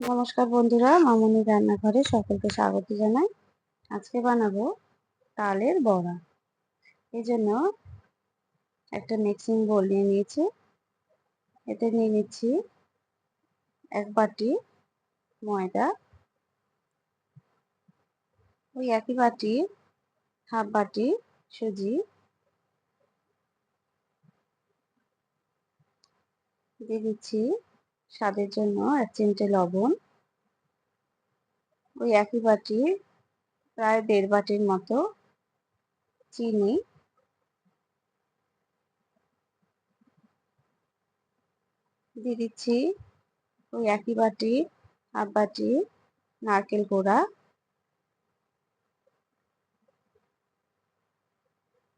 নমস্কার বন্ধুরা, মামনি রান্নাঘরে সকলকে স্বাগত জানাই। আজকে বানাবো তালের বড়া। এই জন্য একটা মিক্সিং বোল নিয়ে নিয়েছি। এতে নিয়ে নিচ্ছি এক বাটি ময়দা, ওই একই বাটি হাফ বাটি সুজি, দিয়ে দিচ্ছি স্বাদের জন্য এক চিমটে লবণ। ওই একই বাটি, প্রায় দেড় বাটির মতো চিনি। দিয়ে দিচ্ছি ওই একই বাটি, হাফ বাটি নারকেল কোড়া।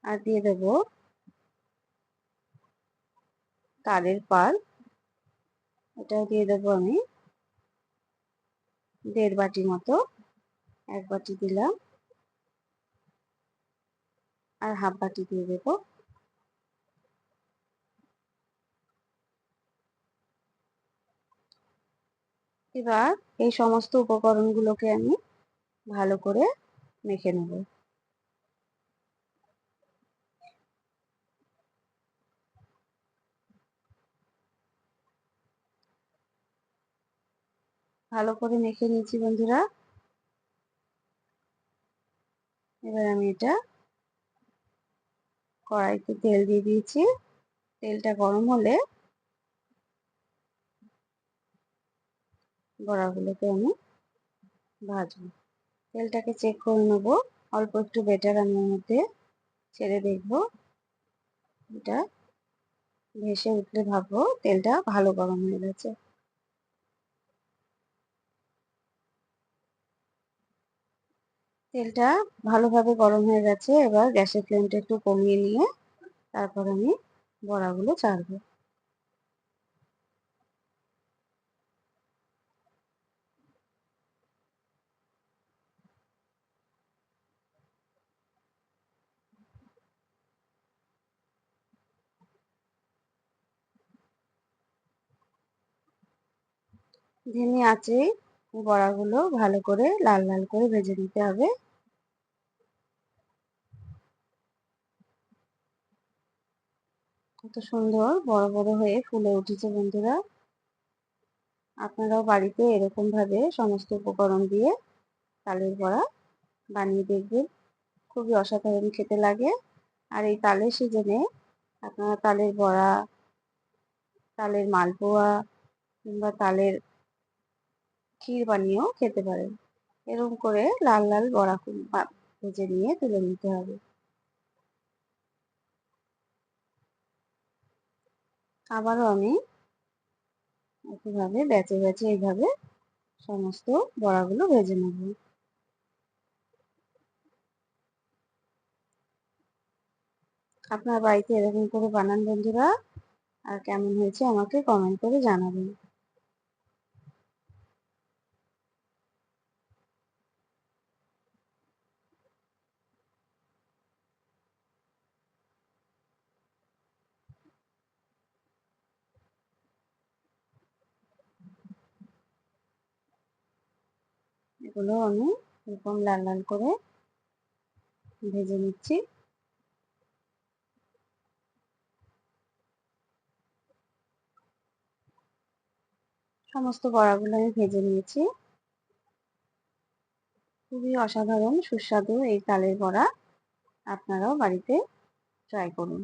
আর দিয়ে দেবো তালের পাল। এটাও দিয়ে দেবো আমি। দেড় বাটি মতো, এক বাটি দিলাম। আর হাফ বাটি দিয়ে দেবো। এবার এই সমস্ত উপকরণগুলোকে আমি ভালো করে মেখে নেব। ভালো করে মেখে নিয়েছি বন্ধুরা। এবার আমি এটা কড়াইতে তেল দিয়ে দিয়েছি। তেলটা গরম হলে বড়াগুলোকে আমি ভাজবো। তেলটাকে চেক করে নেব। অল্প একটু বেটার আমি মধ্যে ছেড়ে দেখব। এটা ভেসে উঠলে ভাববো তেলটা ভালো গরম হয়ে গেছে। তেলটা ভালোভাবে গরম হয়ে গেছে। এবার গ্যাসের ফ্লেমটা একটু কমিয়ে নিয়ে তারপর আমি বড়াগুলো চাড়বো ধিমি আছে, বড়াগুলো ভালো করে লাল লাল করে ভেজে নিতে হবে। কত সুন্দর, বড় বড় হয়ে ফুলে উঠেছে বন্ধুরা। আপনারাও বাড়িতে এরকম ভাবে সমস্ত উপকরণ দিয়ে তালের বড়া বানিয়ে দেখবেন। খুবই অসাধারণ খেতে লাগে। আর এই তালের সিজনে আপনারা তালের বড়া, তালের মালপোয়া কিংবা তালের ক্ষীর বানিয়েও খেতে পারেন। এরকম করে লাল লাল বড়া ভেজে নিয়ে তুলে নিতে হবে। আবারও আমি একইভাবে বেঁচে বেঁচে এইভাবে সমস্ত বড়াগুলো ভেজে নেব। আপনার বাড়িতে এরকম করে বানান বন্ধুরা, আর কেমন হয়েছে আমাকে কমেন্ট করে জানাবেন। এগুলো আমি এরকম লাল লাল করে ভেজে নিচ্ছি। সমস্ত বড়াগুলো আমি ভেজে নিয়েছি। খুবই অসাধারণ, সুস্বাদু এই তালের বড়া। আপনারাও বাড়িতে ট্রাই করুন।